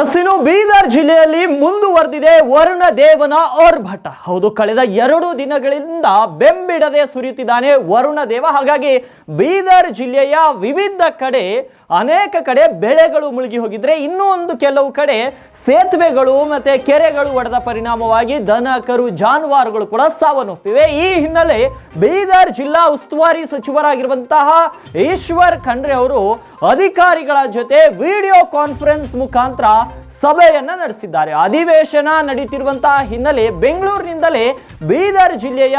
S Bidar ಜಿಲ್ಲೆಯಲ್ಲಿ ಮುಂದುವರೆದಿದೆ ವರುಣ ದೇವನ ಆರ್ಭಟ ಹೌದು, ಕಳೆದ ಎರಡು ದಿನಗಳಿಂದ ಬೆಂಬಿಡದೆ ಸುರಿಯುತ್ತಿದ್ದಾನೆ ವರುಣ ದೇವ ಹಾಗಾಗಿ ಬೀದರ್ ಜಿಲ್ಲೆಯ ವಿವಿಧ ಕಡೆ, ಅನೇಕ ಕಡೆ ಬೆಳೆಗಳು ಮುಳುಗಿ ಹೋಗಿದ್ರೆ ಇನ್ನೂ ಒಂದು ಕೆಲವು ಕಡೆ ಸೇತುವೆಗಳು ಮತ್ತೆ ಕೆರೆಗಳು ಒಡೆದ ಪರಿಣಾಮವಾಗಿ ದನ, ಕರು, ಜಾನುವಾರುಗಳು ಕೂಡ ಸಾವನ್ನಪ್ಪಿವೆ. ಈ ಹಿನ್ನೆಲೆ ಬೀದರ್ ಜಿಲ್ಲಾ ಉಸ್ತುವಾರಿ ಸಚಿವರಾಗಿರುವಂತಹ ಈಶ್ವರ್ ಖಂಡ್ರೆ ಅವರು ಅಧಿಕಾರಿಗಳ ಜೊತೆ ವಿಡಿಯೋ ಕಾನ್ಫರೆನ್ಸ್ ಮುಖಾಂತರ ಸಭೆಯನ್ನ ನಡೆಸಿದ್ದಾರೆ. ಅಧಿವೇಶನ ನಡೀತಿರುವಂತಹ ಹಿನ್ನೆಲೆ ಬೆಂಗಳೂರಿನಿಂದಲೇ ಬೀದರ್ ಜಿಲ್ಲೆಯ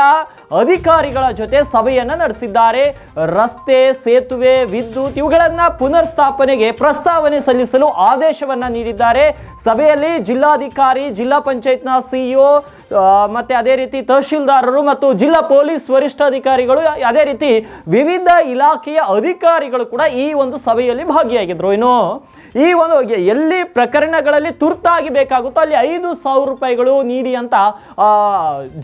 ಅಧಿಕಾರಿಗಳ ಜೊತೆ ಸಭೆಯನ್ನ ನಡೆಸಿದ್ದಾರೆ. ರಸ್ತೆ, ಸೇತುವೆ, ವಿದ್ಯುತ್ ಇವುಗಳನ್ನ ಪುನರ್ ಸ್ಥಾಪನೆಗೆ ಪ್ರಸ್ತಾವನೆ ಸಲ್ಲಿಸಲು ಆದೇಶವನ್ನ ನೀಡಿದ್ದಾರೆ. ಸಭೆಯಲ್ಲಿ ಜಿಲ್ಲಾಧಿಕಾರಿ, ಜಿಲ್ಲಾ ಪಂಚಾಯತ್ನ ಸಿಇಒ ಮತ್ತೆ ಅದೇ ರೀತಿ ತಹಶೀಲ್ದಾರರು ಮತ್ತು ಜಿಲ್ಲಾ ಪೊಲೀಸ್ ವರಿಷ್ಠಾಧಿಕಾರಿಗಳು, ಅದೇ ರೀತಿ ವಿವಿಧ ಇಲಾಖೆಯ ಅಧಿಕಾರಿಗಳು ಕೂಡ ಈ ಒಂದು ಸಭೆಯಲ್ಲಿ ಭಾಗಿಯಾಗಿದ್ರು. ಇನ್ನು ಈ ಒಂದು ಎಲ್ಲಿ ಪ್ರಕರಣಗಳಲ್ಲಿ ತುರ್ತಾಗಿ ಬೇಕಾಗುತ್ತೋ ಅಲ್ಲಿ ಐದು ಸಾವಿರ ರೂಪಾಯಿಗಳು ನೀಡಿ ಅಂತ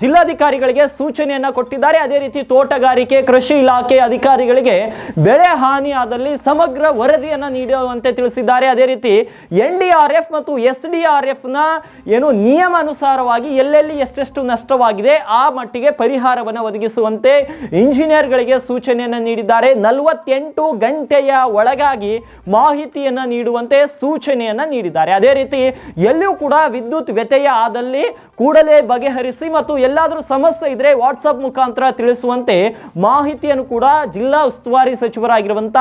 ಜಿಲ್ಲಾಧಿಕಾರಿಗಳಿಗೆ ಸೂಚನೆಯನ್ನ ಕೊಟ್ಟಿದ್ದಾರೆ. ಅದೇ ರೀತಿ ತೋಟಗಾರಿಕೆ, ಕೃಷಿ ಇಲಾಖೆ ಅಧಿಕಾರಿಗಳಿಗೆ ಬೆಳೆ ಹಾನಿಯಾದಲ್ಲಿ ಸಮಗ್ರ ವರದಿಯನ್ನ ನೀಡುವಂತೆ ತಿಳಿಸಿದ್ದಾರೆ. ಅದೇ ರೀತಿ ಎನ್ ಡಿ ಆರ್ ಎಫ್ ಮತ್ತು ಎಸ್ ಡಿ ಆರ್ ಎಫ್ನ ಏನು ನಿಯಮಾನುಸಾರವಾಗಿ ಎಲ್ಲೆಲ್ಲಿ ಎಷ್ಟೆಷ್ಟು ನಷ್ಟವಾಗಿದೆ, ಆ ಮಟ್ಟಿಗೆ ಪರಿಹಾರವನ್ನು ಒದಗಿಸುವಂತೆ ಇಂಜಿನಿಯರ್ಗಳಿಗೆ ಸೂಚನೆಯನ್ನ ನೀಡಿದ್ದಾರೆ. ನಲವತ್ತೆಂಟು ಗಂಟೆಯ ಒಳಗಾಗಿ ಮಾಹಿತಿಯನ್ನ ನೀಡುವಂತೆ ಸೂಚನೆಯನ್ನ ನೀಡಿದ್ದಾರೆ. ಅದೇ ರೀತಿ ಎಲ್ಲಿಯೂ ಕೂಡ ವಿದ್ಯುತ್ ವ್ಯತ್ಯಯ ಆದಲ್ಲಿ ಕೂಡಲೇ ಬಗೆಹರಿಸಿ ಮತ್ತು ಎಲ್ಲಾದರೂ ಸಮಸ್ಯೆ ಇದ್ರೆ ವಾಟ್ಸಪ್ ಮುಖಾಂತರ ತಿಳಿಸುವಂತೆ ಮಾಹಿತಿಯನ್ನು ಕೂಡ ಜಿಲ್ಲಾ ಉಸ್ತುವಾರಿ ಸಚಿವರಾಗಿರುವಂತ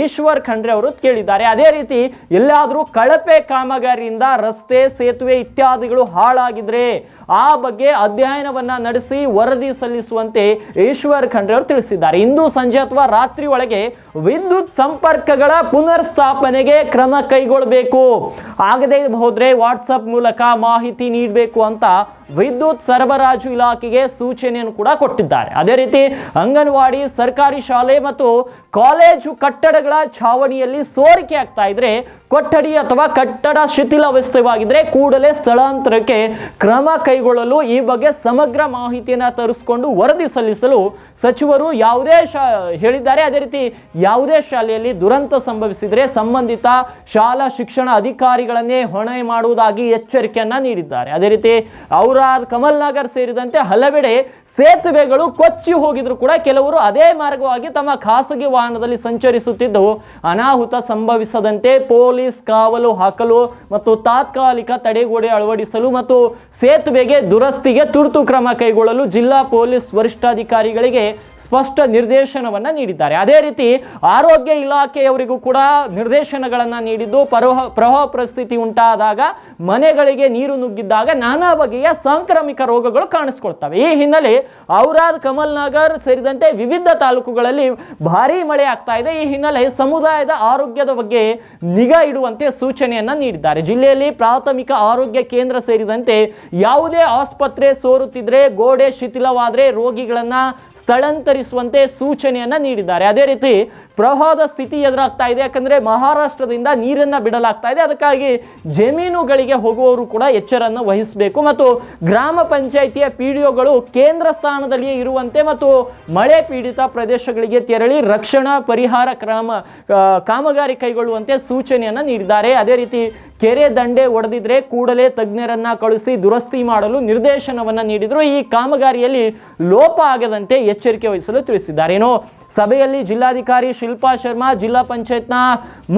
ಈಶ್ವರ್ ಖಂಡ್ರೆ ಅವರು ಕೇಳಿದ್ದಾರೆ. ಅದೇ ರೀತಿ ಎಲ್ಲಾದರೂ ಕಳಪೆ ಕಾಮಗಾರಿಯಿಂದ ರಸ್ತೆ, ಸೇತುವೆ ಇತ್ಯಾದಿಗಳು ಹಾಳಾಗಿದ್ರೆ ಆ ಬಗ್ಗೆ ಅಧ್ಯಯನವನ್ನ ನಡೆಸಿ ವರದಿ ಸಲ್ಲಿಸುವಂತೆ ಈಶ್ವರ್ ಖಂಡ್ರೆ ಅವರು ತಿಳಿಸಿದ್ದಾರೆ. ಇಂದು ಸಂಜೆ ಅಥವಾ ರಾತ್ರಿ ಒಳಗೆ ವಿದ್ಯುತ್ ಸಂಪರ್ಕಗಳ ಪುನರ್ ಸ್ಥಾಪನೆಗೆ ಕ್ರಮ ಕೈಗೊಳ್ಳಬೇಕು ಆಗದೆ ಹೋದ್ರೆ ವಾಟ್ಸಪ್ ಮೂಲಕ ಮಾಹಿತಿ ನೀಡಬೇಕು ಅಂತ ವಿದ್ಯುತ್ ಸರಬರಾಜು ಇಲಾಖೆಗೆ ಸೂಚನೆಯನ್ನು ಕೂಡ ಕೊಟ್ಟಿದ್ದಾರೆ. ಅದೇ ರೀತಿ ಅಂಗನವಾಡಿ, ಸರ್ಕಾರಿ ಶಾಲೆ ಮತ್ತು ಕಾಲೇಜು ಕಟ್ಟಡಗಳ ಛಾವಣಿಯಲ್ಲಿ ಸೋರಿಕೆ ಆಗ್ತಾ ಇದ್ರೆ, ಕೊಠಡಿ ಅಥವಾ ಕಟ್ಟಡ ಶಿಥಿಲಾವಸ್ಥೆವಾಗಿದ್ರೆ ಕೂಡಲೇ ಸ್ಥಳಾಂತರಕ್ಕೆ ಕ್ರಮ ಕೈಗೊಳ್ಳಲು ಈ ಬಗ್ಗೆ ಸಮಗ್ರ ಮಾಹಿತಿಯನ್ನು ತರಿಸಿಕೊಂಡು ವರದಿ ಸಲ್ಲಿಸಲು ಸಚಿವರು ಯಾವುದೇ ಶಾ, ಹೇಳಿದ್ದಾರೆ. ಅದೇ ರೀತಿ ಯಾವುದೇ ಶಾಲೆಯಲ್ಲಿ ದುರಂತ ಸಂಭವಿಸಿದರೆ ಸಂಬಂಧಿತ ಶಾಲಾ ಶಿಕ್ಷಣ ಅಧಿಕಾರಿಗಳನ್ನೇ ಹೊಣೆ ಮಾಡುವುದಾಗಿ ಎಚ್ಚರಿಕೆಯನ್ನು ನೀಡಿದ್ದಾರೆ. ಅದೇ ರೀತಿ ಔರಾದ್ ಕಮಲ್ ನಗರ್ ಸೇರಿದಂತೆ ಹಲವೆಡೆ ಸೇತುವೆಗಳು ಕೊಚ್ಚಿ ಹೋಗಿದ್ರು ಕೂಡ ಕೆಲವರು ಅದೇ ಮಾರ್ಗವಾಗಿ ತಮ್ಮ ಖಾಸಗಿ ವಾಹನದಲ್ಲಿ ಸಂಚರಿಸುತ್ತಿದ್ದು ಅನಾಹುತ ಸಂಭವಿಸದಂತೆ ಪೊಲೀಸ್ ಕಾವಲು ಹಾಕಲು ಮತ್ತು ತಾತ್ಕಾಲಿಕ ತಡೆಗೋಡೆ ಅಳವಡಿಸಲು ಮತ್ತು ಸೇತುವೆಗೆ ದುರಸ್ತಿಗೆ ತುರ್ತು ಕ್ರಮ ಕೈಗೊಳ್ಳಲು ಜಿಲ್ಲಾ ಪೊಲೀಸ್ ವರಿಷ್ಠಾಧಿಕಾರಿಗಳಿಗೆ ಸ್ಪಷ್ಟ ನಿರ್ದೇಶನವನ್ನ ನೀಡಿದ್ದಾರೆ. ಅದೇ ರೀತಿ ಆರೋಗ್ಯ ಇಲಾಖೆಯವರಿಗೂ ಕೂಡ ನಿರ್ದೇಶನಗಳನ್ನ ನೀಡಿದ್ದು ಪ್ರವಾಹ ಪ್ರವಾಹ ಪರಿಸ್ಥಿತಿ ಉಂಟಾದಾಗ ಮನೆಗಳಿಗೆ ನೀರು ನುಗ್ಗಿದ್ದಾಗ ನಾನಾ ಬಗೆಯ ಸಾಂಕ್ರಾಮಿಕ ರೋಗಗಳು ಕಾಣಿಸ್ಕೊಳ್ತವೆ. ಈ ಹಿನ್ನೆಲೆ ಔರಾದ್ ಕಮಲ್ ನಗರ್ ಸೇರಿದಂತೆ ವಿವಿಧ ತಾಲೂಕುಗಳಲ್ಲಿ ಭಾರೀ ಮಳೆ ಆಗ್ತಾ ಇದೆ. ಈ ಹಿನ್ನೆಲೆ ಸಮುದಾಯದ ಆರೋಗ್ಯದ ಬಗ್ಗೆ ನಿಗಾ ಇಡುವಂತೆ ಸೂಚನೆಯನ್ನ ನೀಡಿದ್ದಾರೆ. ಜಿಲ್ಲೆಯಲ್ಲಿ ಪ್ರಾಥಮಿಕ ಆರೋಗ್ಯ ಕೇಂದ್ರ ಸೇರಿದಂತೆ ಯಾವುದೇ ಆಸ್ಪತ್ರೆ ಸೋರುತ್ತಿದ್ರೆ, ಗೋಡೆ ಶಿಥಿಲವಾದ್ರೆ ರೋಗಿಗಳನ್ನು ಸ್ಥಳಾಂತರಿಸುವಂತೆ ಸೂಚನೆಯನ್ನ ನೀಡಿದ್ದಾರೆ. ಅದೇ ರೀತಿ ಪ್ರವಾಹದ ಸ್ಥಿತಿ ಎದುರಾಗ್ತಾ ಇದೆ. ಯಾಕಂದ್ರೆ ಮಹಾರಾಷ್ಟ್ರದಿಂದ ನೀರನ್ನ ಬಿಡಲಾಗ್ತಾ ಇದೆ. ಅದಕ್ಕಾಗಿ ಜಮೀನುಗಳಿಗೆ ಹೋಗುವವರು ಕೂಡ ಎಚ್ಚರನ್ನು ವಹಿಸಬೇಕು. ಮತ್ತು ಗ್ರಾಮ ಪಂಚಾಯಿತಿಯ ಪಿ ಡಿ ಒಗಳು ಕೇಂದ್ರ ಸ್ಥಾನದಲ್ಲಿಯೇ ಇರುವಂತೆ ಮತ್ತು ಮಳೆ ಪೀಡಿತ ಪ್ರದೇಶಗಳಿಗೆ ತೆರಳಿ ರಕ್ಷಣಾ ಪರಿಹಾರ ಕ್ರಮ ಕಾಮಗಾರಿ ಕೈಗೊಳ್ಳುವಂತೆ ಸೂಚನೆಯನ್ನು ನೀಡಿದ್ದಾರೆ. ಅದೇ ರೀತಿ ಕೆರೆ ದಂಡೆ ಒಡೆದಿದ್ರೆ ಕೂಡಲೇ ತಜ್ಞರನ್ನ ಕಳಿಸಿ ದುರಸ್ತಿ ಮಾಡಲು ನಿರ್ದೇಶನವನ್ನ ನೀಡಿದ್ರು. ಈ ಕಾಮಗಾರಿಯಲ್ಲಿ ಲೋಪ ಆಗದಂತೆ ಎಚ್ಚರಿಕೆ ವಹಿಸಲು ತಿಳಿಸಿದ್ದಾರೆ ಏನು ಸಭೆಯಲ್ಲಿ ಜಿಲ್ಲಾಧಿಕಾರಿ ಶಿಲ್ಪಾ ಶರ್ಮಾ, ಜಿಲ್ಲಾ ಪಂಚಾಯತ್ನ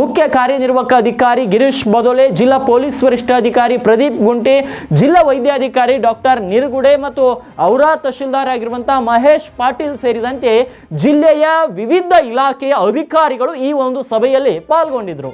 ಮುಖ್ಯ ಕಾರ್ಯನಿರ್ವಾಹಕ ಅಧಿಕಾರಿ ಗಿರೀಶ್ ಬದೋಲೆ, ಜಿಲ್ಲಾ ಪೊಲೀಸ್ ವರಿಷ್ಠಾಧಿಕಾರಿ ಪ್ರದೀಪ್ ಗುಂಟೆ, ಜಿಲ್ಲಾ ವೈದ್ಯಾಧಿಕಾರಿ ಡಾಕ್ಟರ್ ನಿರ್ಗುಡೆ ಮತ್ತು ಔರಾ ತಹಶೀಲ್ದಾರ್ ಆಗಿರುವಂತಹ ಮಹೇಶ್ ಪಾಟೀಲ್ ಸೇರಿದಂತೆ ಜಿಲ್ಲೆಯ ವಿವಿಧ ಇಲಾಖೆಯ ಅಧಿಕಾರಿಗಳು ಈ ಒಂದು ಸಭೆಯಲ್ಲಿ ಪಾಲ್ಗೊಂಡಿದ್ರು.